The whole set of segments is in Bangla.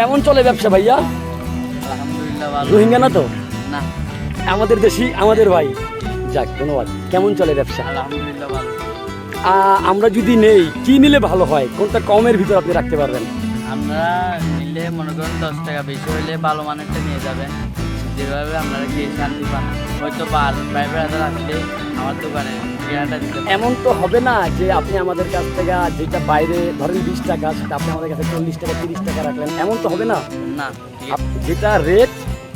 কেমন চলে ব্যবসা ভাইয়া? রোহিঙ্গা না তো? না। আমাদের দেশি আমাদের ভাই। যাক ধন্যবাদ। কেমন চলে ব্যবসা? আলহামদুলিল্লাহ আমরা যদি নেই কি নিলে ভালো হয়? কোনটা কমের ভিতর আপনি রাখতে পারবেন? আমরা নিলে মনে করেন দশ টাকা বেশি হইলে ভালো মানেরটা নিয়ে যাবেন। যেভাবে আপনারা খেয়ে শান্তি পান হয়তো প্রাইভেট হাজার আসলে আমার দোকানে দিতে এমন তো হবে না যে আপনি আমাদের কাছ থেকে যেটা বাইরে ধরেন বিশ টাকা সেটা আপনি আমাদের কাছে চল্লিশ টাকা তিরিশ টাকা রাখলেন এমন তো হবে না? না। যেটা রেট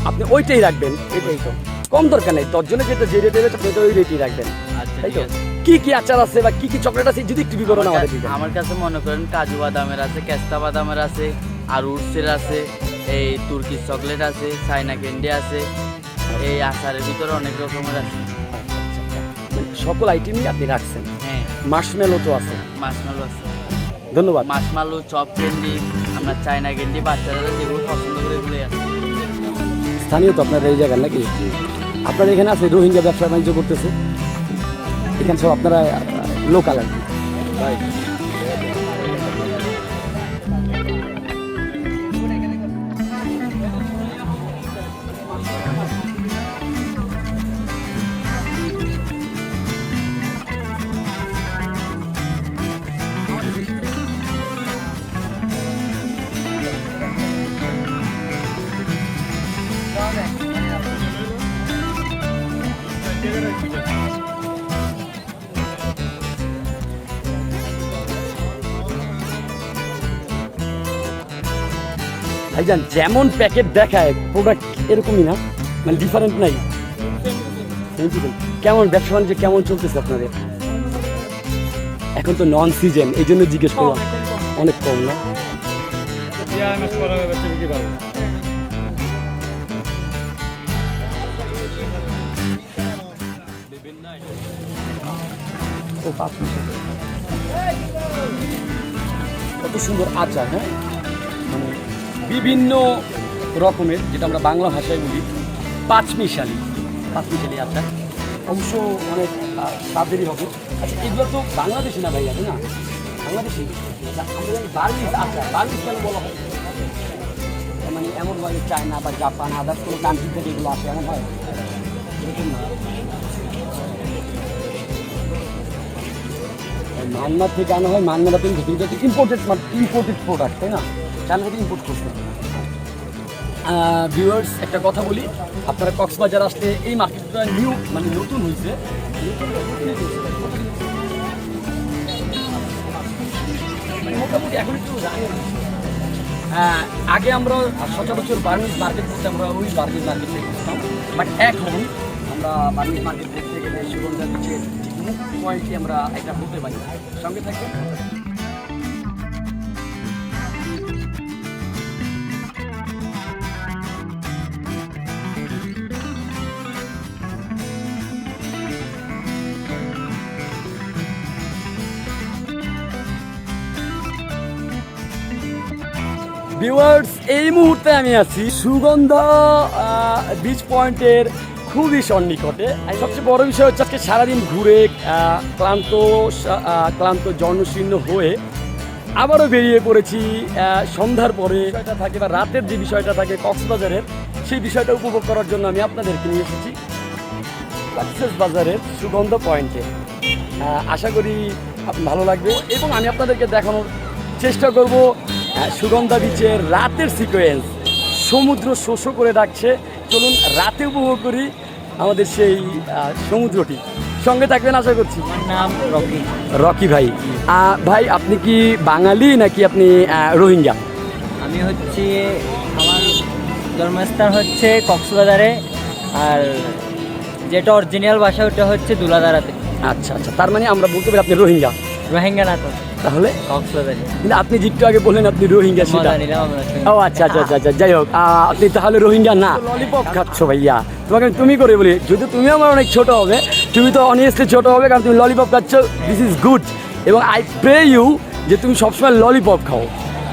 আপনি ওইটাই রাখবেন এটাই তো। কম দরকার নেই দশজনে যেটা যে রেটে আপনি ওই রেটই রাখবেন। আচ্ছা তাই তো? কি কি আচার আছে বা কি কি চকলেট আছে যদি একটু বিবরণ আমার আমাদের কাছে- আমার কাছে মনে করেন কাজু বাদামের আছে কেস্তা বাদামের আছে আর উডসের আছে এই তুর্কি চকলেট আছে চাইনা ক্যান্ডি আছে এই আচারের ভিতরে অনেক রকমের আছে। সকল আইটেমই আপনি রাখছেন। হ্যাঁ। মার্শমেলো তো আছে। মাছমালু আছে। ধন্যবাদ। মাছমালু চপ ক্যান্ডি আমরা চাইনা ক্যান্ডি বাচ্চারা যেগুলো পছন্দ করে এগুলোই আছে স্থানীয় তো আপনার এই জায়গার নাকি? আপনার এখানে আছে রোহিঙ্গা ব্যবসা বাণিজ্য করতেছে। এখানে সব আপনারা লোকাল আর কি। ভাইজান যেমন প্যাকেট দেখায় প্রোডাক্ট এরকমই না? মানে ডিফারেন্ট নাই. কেমন ব্যবসা বাণিজ্য কেমন চলতেছে আপনাদের? এখন তো নন সিজন এই জন্য জিজ্ঞেস করলাম। অনেক কম না। কত সুন্দর আচার হ্যাঁ? বিভিন্ন রকমের যেটা আমরা বাংলা ভাষায় বলি পাঁচমিশালি। পাঁচমিশালি আচার অবশ্য অনেক স্বাদেরই হবে। আচ্ছা এগুলো তো বাংলাদেশি না ভাই আছে না? বাংলাদেশি? আচ্ছা, কেন বলা হয়? মানে এমন হয় চায়না বা জাপান আদার্স কোনো কান্ট্রি থেকে এগুলো আসে এমন হয়? এরকম থেকে আনা হয় মান্নারা কিন্তু ইম্পোর্টেড ইম্পোর্টেড প্রোডাক্ট তাই না? থেকে ইম্পোর্ট করতে ভিউয়ার্স একটা কথা বলি, আপনারা কক্সবাজার আসলে এই মার্কেটটা নিউ মানে নতুন হয়েছে। মানে মোটামুটি এখন একটু আগে আমরা সচরাচর বার্মিজ মার্কেট করতে আমরা ওই বার্মিজ মার্কেট থেকে করতাম বাট এখন আমরা বার্মিজ মার্কেট করতে গেলে সুগন্ধা বিচের মুখ পয়েন্টে আমরা একটা হতে পারি সঙ্গে থাকবেন। ভিউয়ার্স এই মুহূর্তে আমি আছি সুগন্ধা বিচ পয়েন্টের খুবই সন্নিকটে। সবচেয়ে বড় বিষয় হচ্ছে আজকে সারাদিন ঘুরে ক্লান্ত ক্লান্ত জনশীর্ণ হয়ে আবারও বেরিয়ে পড়েছি সন্ধ্যার পরে। বিষয়টা থাকে বা রাতের যে বিষয়টা থাকে কক্সবাজারের, সেই বিষয়টা উপভোগ করার জন্য আমি আপনাদেরকে নিয়ে এসেছি বাজারের সুগন্ধ পয়েন্টে আশা করি ভালো লাগবে এবং আমি আপনাদেরকে দেখানোর চেষ্টা করব সুগন্ধা বিচের রাতের সিকোয়েন্স সমুদ্র শোষ করে ডাকছে। চলুন রাতে উপভোগ করি আমাদের সেই সমুদ্রটি। সঙ্গে থাকবেন আশা করছি। নাম রকি। রকি ভাই। ভাই আপনি কি বাঙালি নাকি আপনি রোহিঙ্গা? আমি হচ্ছে আমার জন্মস্থান হচ্ছে কক্সবাজারে। আর যেটা অরিজিনাল ভাষা ওটা হচ্ছে দুলাদারাতে। আচ্ছা আচ্ছা। তার মানে আমরা বলতে পারি আপনি রোহিঙ্গা। রোহিঙ্গা না তো। তাহলে? কক্সবাজারে। কিন্তু আপনি যে একটু আগে বললেন আপনি রোহিঙ্গা সেটা ও আচ্ছা আচ্ছা আচ্ছা আচ্ছা যাই হোক আপনি তাহলে রোহিঙ্গা না। ললিপপ খাচ্ছ। ভাইয়া। তোমাকে তুমি করে বলি যদি তুমি আমার অনেক ছোট হবে তুমি তো অনেস্টলি ছোট হবে কারণ তুমি ললিপপ খাচ্ছ দিস ইজ গুড এবং আই প্রে ইউ যে তুমি সবসময় ললিপপ খাও।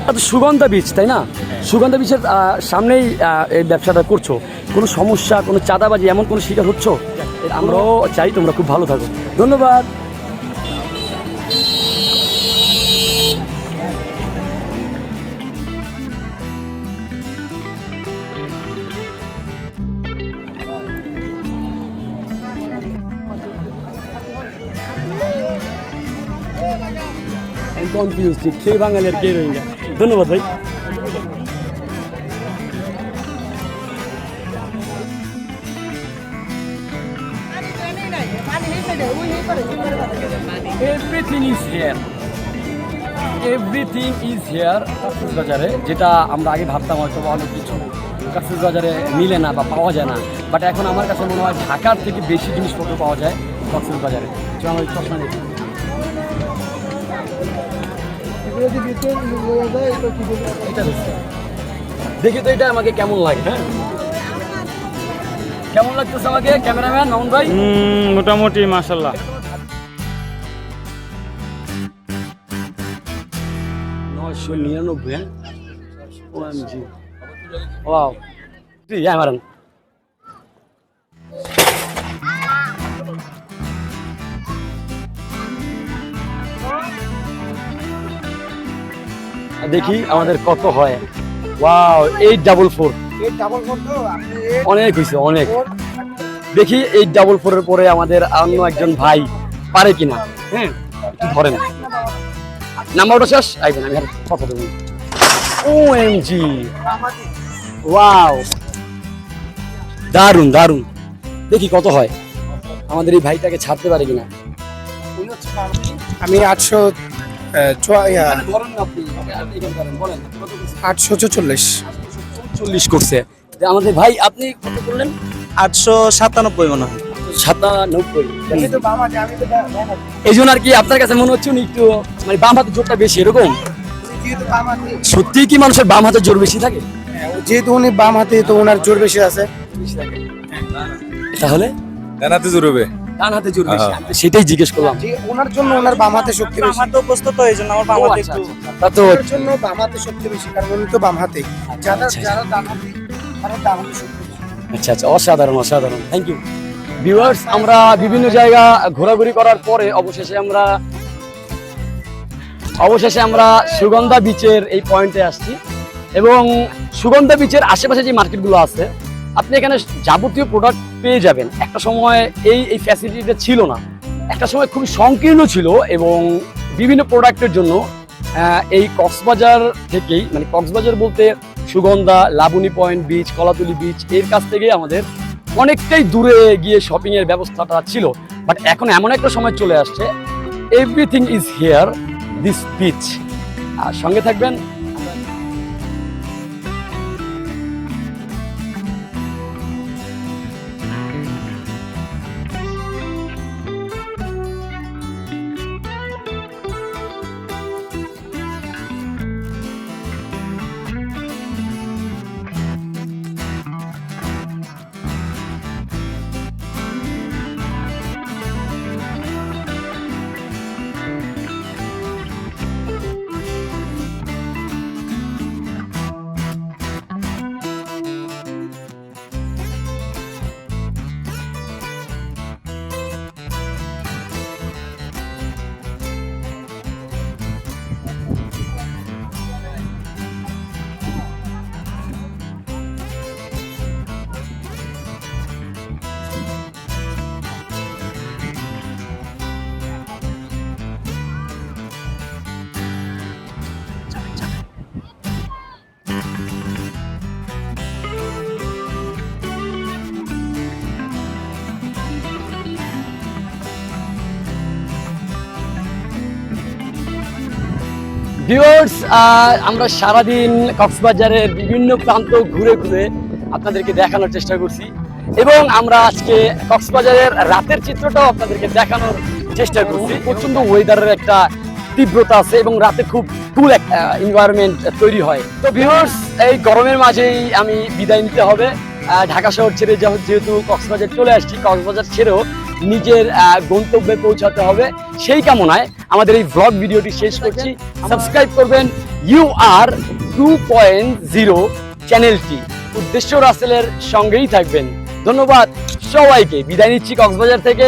আর সুগন্ধা বীজ তাই না? সুগন্ধা বীজের সামনেই এই ব্যবসাটা করছ। কোনো সমস্যা কোনো চাঁদাবাজি এমন কোনো শিকার হচ্ছ? আমরাও চাই তোমরা খুব ভালো থাকো। ধন্যবাদ। কনফিউজ ঠিক খেয়ে বাঙালি আর কে রোহিঙ্গা? ধন্যবাদ ভাই। Everything is here everything is here বাজারে যেটা আমরা আগে ভাবতাম হয়তো অনেক কিছু। বাজারে মিলে না বা পাওয়া যায় না। বাট এখন আমার কাছে মনে হয় ঢাকার থেকে বেশি জিনিসপত্র পাওয়া যায় বাজারে তো আমার চশমা দেখি দেখি তো এটা আমাকে কেমন লাগে হ্যাঁ? কেমন লাগতেছে আমাকে ক্যামেরাম্যান মামুন ভাই? হুম, মোটামুটি মাসাল্লাহ নয়শো নিরানব্বই হ্যাঁ? OMG wow. তুই হ্যাঁ মারান। দেখি আমাদের কত হয়। ওয়াও এইট ডাবল ফোর অনেক হয়েছে অনেক। দেখি এইট ডাবল ফোরের পরে আমাদের অন্য একজন ভাই পারে কিনা। হ্যাঁ একটু ধরেন। নাম্বারটা শেষ? আইবেন আমি আর কথা দেবো ও এম জি ওয়াও দারুণ দারুণ দেখি কত হয়। আমাদের এই ভাইটাকে ছাড়তে পারে কিনা। আমি আটশো ধরুন না আপনি আপনি এখানে করেন, বলেন কত করছে? আটশো চল্লিশ চল্লিশ করছে। আমাদের ভাই আপনি কত করলেন? আটশো সাতানব্বই মনে হয়। সাতানব্বই। এই জন্য আর কি আপনার কাছে মনে হচ্ছে উনি একটু মানে বাম হাতের জোরটা বেশি এরকম? সত্যি কি মানুষের বাম হাতের জোর বেশি থাকে? যেহেতু উনি বাম হাতে তো ওনার জোর বেশি আছে। তাহলে? ডানাতে জুড়বে ডান হাতে জোর বেশি। সেটাই জিজ্ঞেস করলাম। যে ওনার জন্য ওনার বাম হাতে শক্তি বেশি। আমার তো অভ্যস্ত তো এই জন্য আমার বাবা ও, আচ্ছা, আচ্ছা, আচ্ছা। তা তো ওনার জন্য বাম হাতে শক্তি বেশি কারণ উনি তো বাম হাতে যারা আচ্ছা, যারা ডান হাতে তারা ডান হাতে শক্তি আচ্ছা আচ্ছা অসাধারণ অসাধারণ। থ্যাংক ইউ ভিউয়ার্স আমরা বিভিন্ন জায়গা ঘোরাঘুরি করার পরে অবশেষে আমরা অবশেষে আমরা সুগন্ধা বিচের এই পয়েন্টে আসছি। এবং সুগন্ধা বিচের আশেপাশে যে মার্কেটগুলো আছে আপনি এখানে যাবতীয় প্রোডাক্ট পেয়ে যাবেন। একটা সময় এই এই ফ্যাসিলিটিটা ছিল না। একটা সময় খুবই সংকীর্ণ ছিল এবং বিভিন্ন প্রোডাক্টের জন্য এই কক্সবাজার থেকেই মানে কক্সবাজার বলতে Sugandha, Laboni point beach Kolatoli beach এর কাছ থেকে আমাদের অনেকটাই দূরে গিয়ে শপিংয়ের ব্যবস্থাটা ছিল। বাট এখন এমন একটা সময় চলে আসছে everything is here this beach আর সঙ্গে থাকবেন ভিউয়ার্স আমরা সারাদিন কক্সবাজারের বিভিন্ন প্রান্ত ঘুরে ঘুরে আপনাদেরকে দেখানোর চেষ্টা করছি। এবং আমরা আজকে কক্সবাজারের রাতের চিত্রটাও আপনাদেরকে দেখানোর চেষ্টা করছি। প্রচণ্ড ওয়েদারের একটা তীব্রতা আছে এবং রাতে খুব কুল একটা এনভায়রনমেন্ট তৈরি হয়। তো ভিউয়ার্স এই গরমের মাঝেই আমি বিদায় নিতে হবে। ঢাকা শহর ছেড়ে যেহ- যেহেতু কক্সবাজার চলে আসছি, কক্সবাজার ছেড়েও নিজের গন্তব্যে পৌঁছাতে হবে। সেই কামনায় আমাদের এই ব্লগ ভিডিওটি শেষ করছি। সাবস্ক্রাইব করবেন you are two point zero চ্যানেলটি উদ্দেশ্য রাসেলের সঙ্গেই থাকবেন। ধন্যবাদ সবাইকে। বিদায় নিচ্ছি কক্সবাজার থেকে।